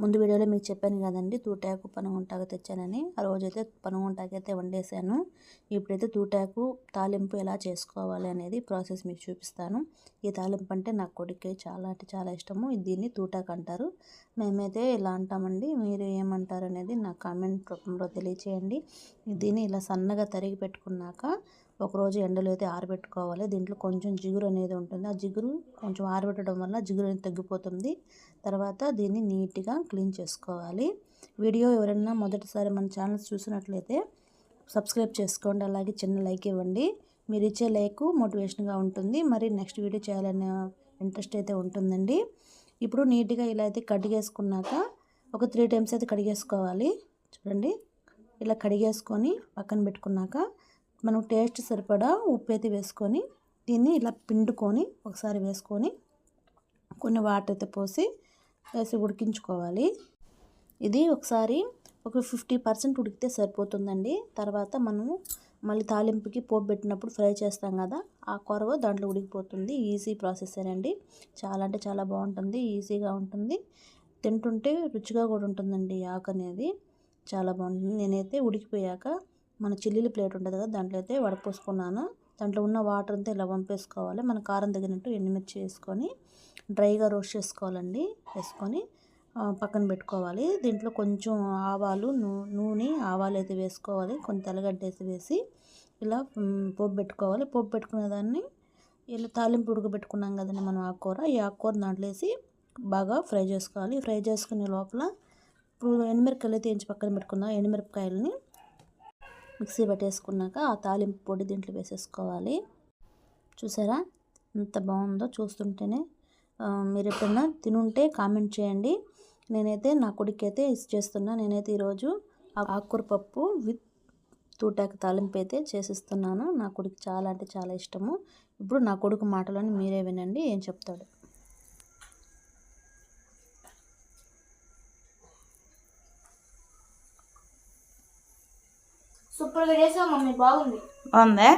ముందు వీడియోలో మీకు చెప్పాను కదండి తూటాకు పనగుంటాకు తెచ్చానని. ఆ రోజైతే పనగుంటాకైతే వండేసాను ఇప్పుడైతే తూటాకు తాలింపు ఎలా చేసుకోవాలి అనేది ప్రాసెస్ మీకు చూపిస్తాను. ఈ తాలింపు అంటే నా కొడుకే చాలా అంటే చాలా ఇష్టము. దీన్ని తూటాకు అంటారు. మేమైతే ఇలా అంటామండి. మీరు ఏమంటారు అనేది నా కామెంట్ రూపంలో తెలియచేయండి. దీన్ని ఇలా సన్నగా తరిగి పెట్టుకున్నాక ఒకరోజు ఎండలో అయితే ఆరబెట్టుకోవాలి. దీంట్లో కొంచెం జిగురు అనేది ఉంటుంది. ఆ జిగురు కొంచెం ఆరబెట్టడం వల్ల జిగురు అనేది తగ్గిపోతుంది. తర్వాత దీన్ని నీట్గా క్లీన్ చేసుకోవాలి. వీడియో ఎవరైనా మొదటిసారి మన ఛానల్స్ చూసినట్లయితే సబ్స్క్రైబ్ చేసుకోండి. అలాగే చిన్న లైక్ ఇవ్వండి. మీరు ఇచ్చే లైక్ మోటివేషన్గా ఉంటుంది. మరి నెక్స్ట్ వీడియో చేయాలనే ఇంట్రెస్ట్ అయితే ఉంటుందండి. ఇప్పుడు నీట్గా ఇలా అయితే కడిగేసుకున్నాక ఒక త్రీ టైమ్స్ అయితే కడిగేసుకోవాలి. చూడండి. ఇలా కడిగేసుకొని పక్కన పెట్టుకున్నాక మనం టేస్ట్ సరిపడా ఉప్పు అయితే వేసుకొని దీన్ని ఇలా పిండుకొని ఒకసారి వేసుకొని కొన్ని వాటర్ అయితే పోసి వేసి ఉడికించుకోవాలి. ఇది ఒకసారి ఒక ఫిఫ్టీ పర్సెంట్ ఉడికితే సరిపోతుందండి. తర్వాత మనము మళ్ళీ తాలింపుకి పోపు పెట్టినప్పుడు ఫ్రై చేస్తాం కదా ఆ కొరవ దాంట్లో ఉడికిపోతుంది. ఈజీ ప్రాసెసేనండి చాలా అంటే చాలా బాగుంటుంది ఈజీగా ఉంటుంది. తింటుంటే రుచిగా కూడా ఉంటుందండి ఆకు అనేది. చాలా బాగుంటుంది. నేనైతే ఉడికిపోయాక మన చిల్లీల ప్లేట్ ఉంటుంది కదా దాంట్లో అయితే వడపోసుకున్నాను. దాంట్లో ఉన్న వాటర్ అంతా ఇలా వంపేసుకోవాలి. మన కారం తగినట్టు ఎండుమిర్చి వేసుకొని డ్రైగా రోస్ట్ చేసుకోవాలండి. వేసుకొని పక్కన పెట్టుకోవాలి. దీంట్లో కొంచెం ఆవాలు నూనె ఆవాలు అయితే వేసుకోవాలి. కొంచెం తెల్లగడ్డ అయితే వేసి ఇలా పోపు పెట్టుకోవాలి. పోపు పెట్టుకునే దాన్ని ఇలా తాలింపు ఉడకబెట్టుకున్నాం కదండి మనం ఆకుకూర ఈ ఆకుకూర దాంట్లో వేసి బాగా ఫ్రై చేసుకోవాలి. ఫ్రై చేసుకునే లోపల ఇప్పుడు ఎండుమిరపకాయలు అయితే వేయించి పక్కన పెట్టుకున్నాం ఎండుమిరపకాయలని మిక్సీ పట్టేసుకున్నాక ఆ తాలింపు పొడి దీంట్లో వేసేసుకోవాలి. చూసారా? ఎంత బాగుందో చూస్తుంటేనే. మీరు ఎప్పుడన్నా తినుంటే కామెంట్ చేయండి. నేనైతే నా కొడుకు అయితే చేస్తున్నా. నేనైతే ఈరోజు ఆకుకూర పప్పు విత్ తూటాకు తాలింపు అయితే చేసిస్తున్నాను. నా కొడుకు చాలా అంటే చాలా ఇష్టము. ఇప్పుడు నా కొడుకు మాటలని మీరే వినండి ఏం చెప్తాడు? సూపర్గా చేసావు మమ్మీ బాగుంది బాగుందా.